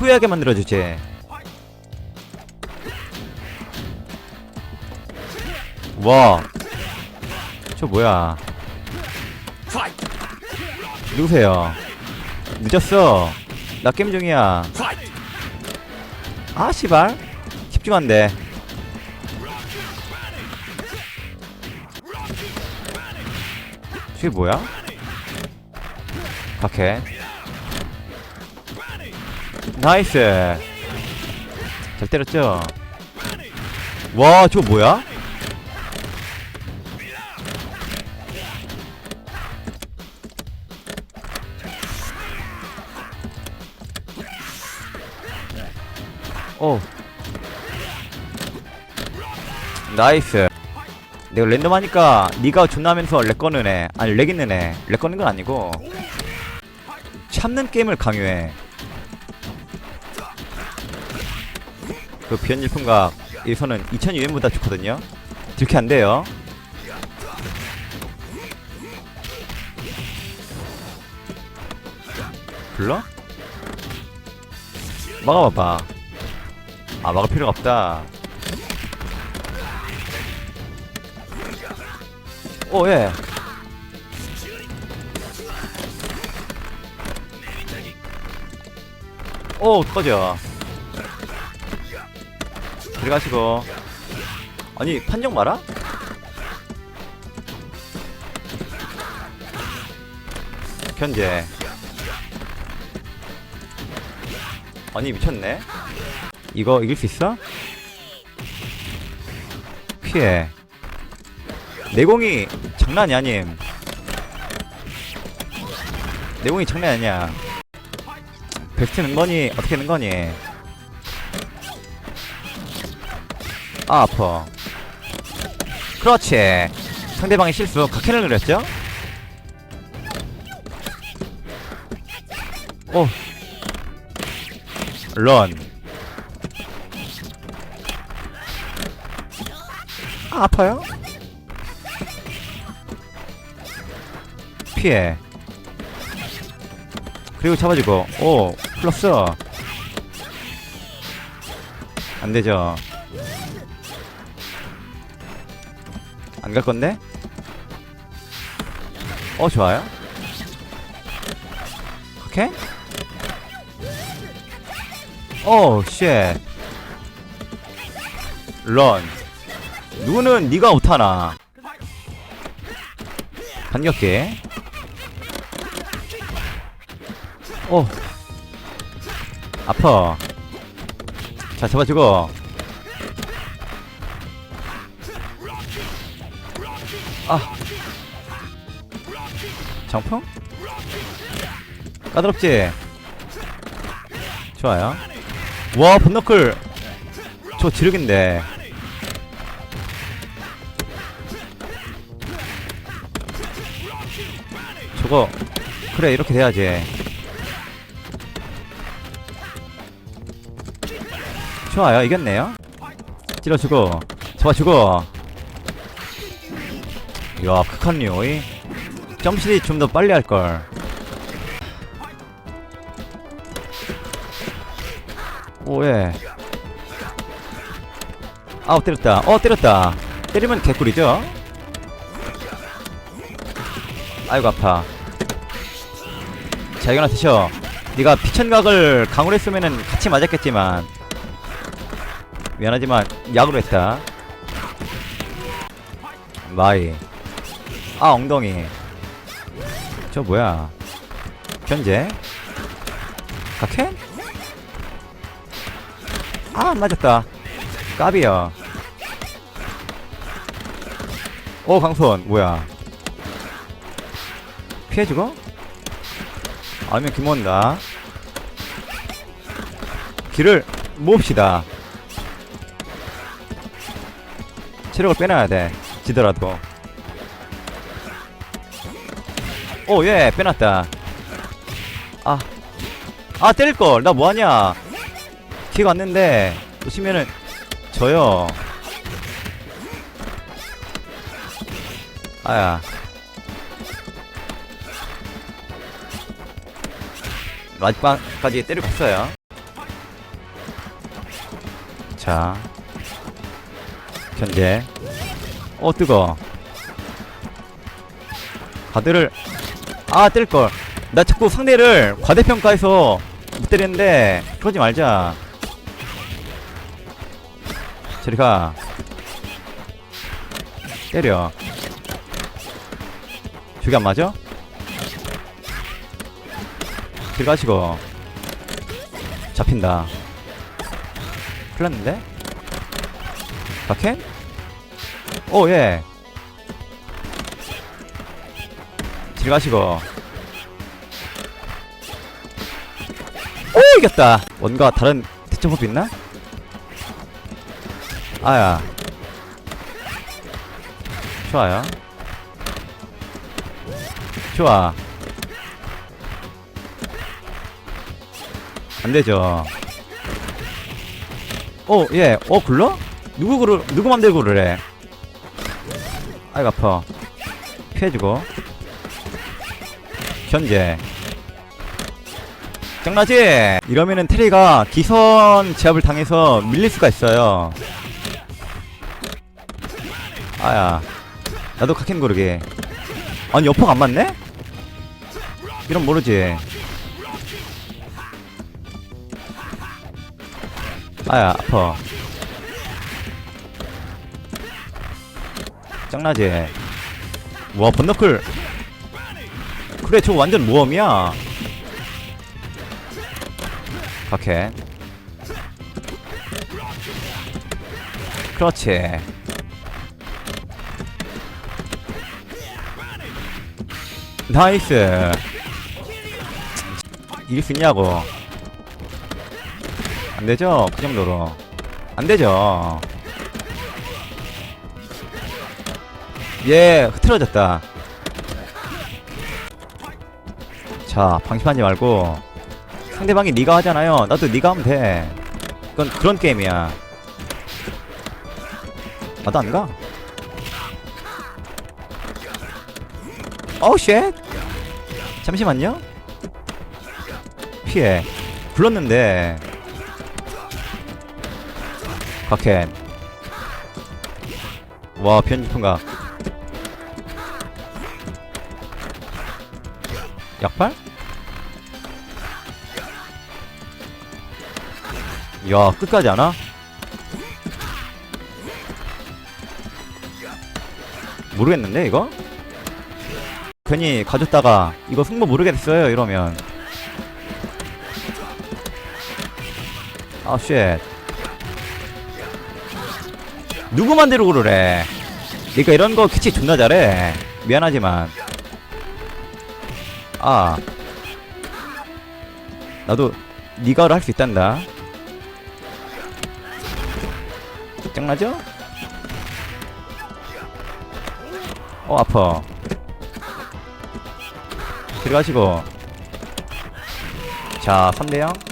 후회하게 만들어주지. 와, 저 뭐야? 누구세요? 늦었어. 나 게임 중이야. 아, 씨발. 집중한대. 저게 뭐야? 박해. 나이스. 잘 때렸죠? 와, 저거 뭐야? 오. 나이스. 내가 랜덤 하니까 니가 존나 하면서 렉 꺼는 애 아니 렉 있는 애렉 꺼는 건 아니고 참는 게임을 강요해 그 비현일품각 에서는 2200보다 좋거든요 들게 안 돼요 불러? 막아봐봐 아 막을 필요가 없다 오, 예. 오, 꺼져. 들어가시고. 아니, 판정 마라? 견제. 아니, 미쳤네. 이거 이길 수 있어? 피해. 내공이 장난이 아님. 내공이 장난 아니야. 베스트 는 거니 어떻게 는 거니? 아 아파. 그렇지. 상대방의 실수 각해를 누렸죠? 오. 런. 아, 아파요? 피해 그리고 잡아주고 오 플러스 안 되죠 안 갈 건데? 어 좋아요. 오케이. 오 쉣. 런. 누구는 네가 못하나? 반격해. 오 아파. 자 잡아주고 아. 정풍? 까다롭지? 좋아요. 와 번너클. 저 지르긴데. 저거 그래 이렇게 돼야지. 좋아요 이겼네요. 찔러주고 잡아주고 이야 극한류 이? 점실이 좀 더 빨리 할걸. 오예. 아우 때렸다. 어 때렸다. 때리면 개꿀이죠? 아이고 아파. 자 이거나 드셔. 네가 피천각을 강으로 했으면은 같이 맞았겠지만. 미안하지만 약으로 했다. 마이 아 엉덩이. 저 뭐야? 견제? 각해? 아 맞았다. 까비야. 오 강손 뭐야? 피해 주고? 아니면 김원다. 길을 모읍시다. 체력을 빼놔야 돼. 지더라도 오 예 빼놨다. 아 아 때릴걸. 나 뭐하냐? 기가 왔는데 보시면은 져요. 아야. 마지막까지 때리고 있어요. 자. 견제 어 뜨거. 가드를 아 뜰걸. 나 자꾸 상대를 과대평가해서 못 때리는데 그러지 말자. 저리가. 때려. 저기 안 맞아? 들어가시고. 잡힌다. 큰일 났는데? 바켄? 오예 들어가시고 오 이겼다 뭔가 다른 대처법도 있나? 아야 좋아요 좋아 안되죠 어, 예. 어, 굴러? 누구 굴러, 누구 맘대로 굴르래? 아이고, 아파. 피해주고. 견제. 장나지? 이러면은 테리가 기선 제압을 당해서 밀릴 수가 있어요. 아야. 나도 카켄 고르게. 아니, 여포가 안 맞네? 이런 모르지. 아야 아파 짱나지 와 번너클 그래 저거 완전 모험이야 박해 그렇지 나이스 이길 수 있냐고 안 되죠? 그 정도로. 안 되죠. 예, 흐트러졌다. 자, 방심하지 말고. 상대방이 네가 하잖아요. 나도 네가 하면 돼. 그건 그런 게임이야. 나도 안 가? 어우, 쉣! 잠시만요. 피해. 불렀는데. 박켄 와 편집fun각 약발? 야 끝까지 하나? 모르겠는데 이거? 괜히 가졌다가 이거 승부 모르게 됐어요 이러면 아쉣 누구 맘대로 그러래 니가 이런 거 캐치 존나 잘해 미안하지만 아. 나도 니가를 할 수 있단다. 짱나죠? 어 아파. 들어가시고. 자 3대0